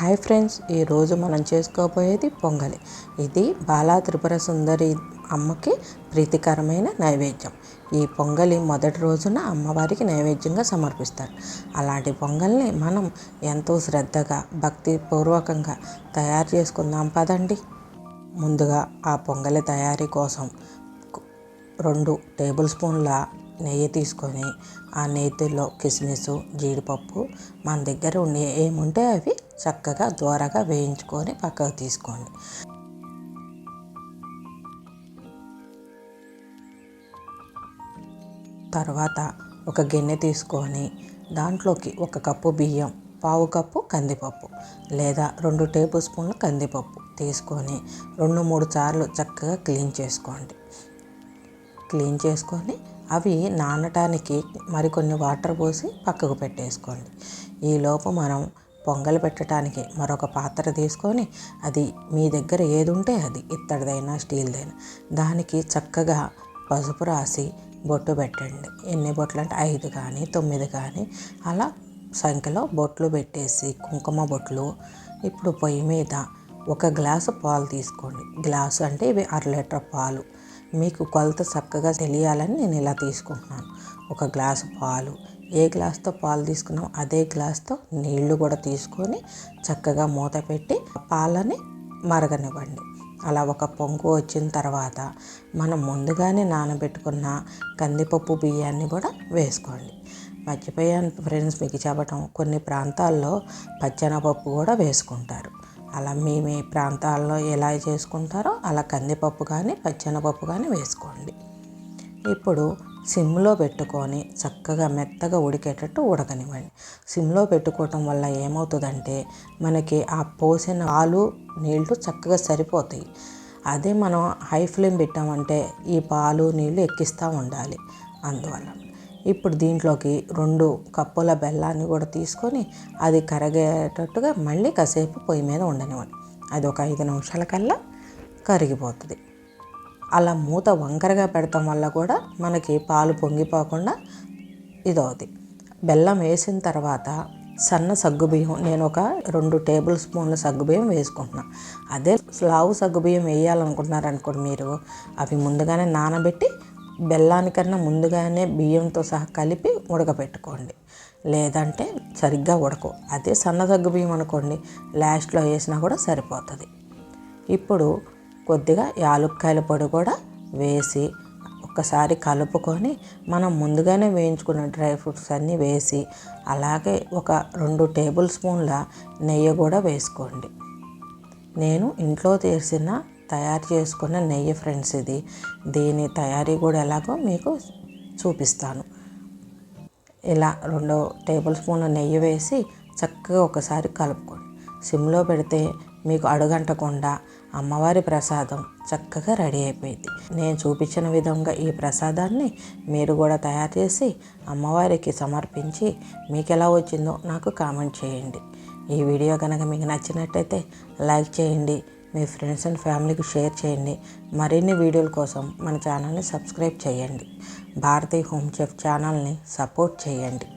Hi friends ఈరోజు మనం చేసుకోబోయేది పొంగలి. ఇది బాలా త్రిపుర సుందరి అమ్మకి ప్రీతికరమైన నైవేద్యం. ఈ పొంగలి మొదటి రోజున అమ్మవారికి నైవేద్యంగా సమర్పిస్తారు. అలాంటి పొంగల్ని మనం ఎంతో శ్రద్ధగా భక్తిపూర్వకంగా తయారు చేసుకుందాం పదండి. ముందుగా ఆ పొంగలి తయారీ కోసం రెండు టేబుల్ స్పూన్ల నెయ్యి తీసుకొని ఆ నెయ్యిలో కిస్మిస్ జీడిపప్పు మన దగ్గర ఉండే ఏముంటే అవి చక్కగా ద్వారాగా వేయించుకొని పక్కకు తీసుకోండి. తర్వాత ఒక గిన్నె తీసుకొని దాంట్లోకి ఒక కప్పు బియ్యం పావు కప్పు కందిపప్పు లేదా రెండు టేబుల్ స్పూన్ల కందిపప్పు తీసుకొని రెండు మూడు సార్లు చక్కగా క్లీన్ చేసుకోండి. క్లీన్ చేసుకొని అవి నానటానికి మరికొన్ని వాటర్ పోసి పక్కకు పెట్టేసుకోండి. ఈలోపు మనం పొంగల్ పెట్టడానికి మరొక పాత్ర తీసుకొని అది మీ దగ్గర ఏది ఉంటే అది ఇత్తడిదైనా స్టీల్దైనా దానికి చక్కగా పసుపు రాసి బొట్టు పెట్టండి. ఎన్ని బొట్లు అంటే ఐదు కానీ తొమ్మిది కానీ అలా సంఖ్యలో బొట్లు పెట్టేసి కుంకుమ బొట్లు ఇప్పుడు పొయ్యి మీద ఒక గ్లాసు పాలు తీసుకోండి. గ్లాసు అంటే ఇవి అర లీటర్ పాలు. మీకు కొలత చక్కగా తెలియాలని నేను ఇలా తీసుకుంటున్నాను. ఒక గ్లాసు పాలు. ఏ గ్లాస్తో పాలు తీసుకున్నాం అదే గ్లాస్తో నీళ్ళు కూడా తీసుకొని చక్కగా మూత పెట్టి పాలని మరగనివ్వండి. అలా ఒక పొంగు వచ్చిన తర్వాత మనం ముందుగానే నానబెట్టుకున్న కందిపప్పు బియ్యాన్ని కూడా వేసుకోండి. మర్చిపోయాను ఫ్రెండ్స్ మీకు చెప్పటం. కొన్ని ప్రాంతాల్లో పచ్చెనపప్పు కూడా వేసుకుంటారు. అలా మీ మీ ప్రాంతాల్లో ఎలా చేసుకుంటారో అలా కందిపప్పు కానీ పచ్చెనపప్పు కానీ వేసుకోండి. ఇప్పుడు సిమ్లో పెట్టుకొని చక్కగా మెత్తగా ఉడికేటట్టు ఉడకనివ్వండి. సిమ్లో పెట్టుకోవటం వల్ల ఏమవుతుందంటే మనకి ఆ పోసిన పాలు నీళ్ళు చక్కగా సరిపోతాయి. అదే మనం హై ఫ్లేమ్ పెట్టామంటే ఈ పాలు నీళ్ళు ఎక్కిస్తూ ఉండాలి. అందువల్ల ఇప్పుడు దీంట్లోకి రెండు కప్పుల బెల్లాన్ని కూడా తీసుకొని అది కరిగేటట్టుగా మళ్ళీ కాసేపు పొయ్యి మీద ఉండనివ్వండి. అది ఒక ఐదు నిమిషాల కల్లా కరిగిపోతుంది. అలా మూత వంకరగా పెడతాం వల్ల కూడా మనకి పాలు పొంగిపోకుండా ఇదవుతుంది బెల్లం వేసిన తర్వాత సన్న సగ్గుబియ్యం నేను ఒక రెండు టేబుల్ స్పూన్ల సగ్గుబియ్యం వేసుకుంటున్నాను అదే స్లావు సగ్గుబియ్యం వేయాలనుకుంటున్నారనుకోండి మీరు అవి ముందుగానే నానబెట్టి బెల్లానికన్నా ముందుగానే బియ్యంతో సహా కలిపి ఉడకబెట్టుకోండి లేదంటే సరిగ్గా ఉడకవు. అదే సన్నదగ్గు బియ్యం అనుకోండి లాస్ట్లో వేసినా కూడా సరిపోతుంది. ఇప్పుడు కొద్దిగా యాలుక్కాయల పొడి కూడా వేసి ఒక్కసారి కలుపుకొని మనం ముందుగానే వేయించుకున్న డ్రై ఫ్రూట్స్ అన్నీ వేసి అలాగే ఒక రెండు టేబుల్ స్పూన్ల నెయ్యి కూడా వేసుకోండి. నేను ఇంట్లో చేసిన తయారు చేసుకున్న నెయ్యి ఫ్రెండ్స్ ఇది. దీని తయారీ కూడా ఎలాగో మీకు చూపిస్తాను. ఇలా రెండు టేబుల్ స్పూన్ల నెయ్యి వేసి చక్కగా ఒకసారి కలుపుకోండి. సిమ్లో పెడితే మీకు అడుగంటకుండా అమ్మవారి ప్రసాదం చక్కగా రెడీ అయిపోయింది. నేను చూపించిన విధంగా ఈ ప్రసాదాన్ని మీరు కూడా తయారు చేసి అమ్మవారికి సమర్పించి మీకు ఎలా వచ్చిందో నాకు కామెంట్ చేయండి. ఈ వీడియో కనుక మీకు నచ్చినట్టయితే లైక్ చేయండి. మీ ఫ్రెండ్స్ అండ్ ఫ్యామిలీకి షేర్ చేయండి. మరిన్ని వీడియోల కోసం మన ఛానల్ని సబ్స్క్రైబ్ చేయండి. భారతీయ హోమ్ చెఫ్ ఛానల్ని సపోర్ట్ చేయండి.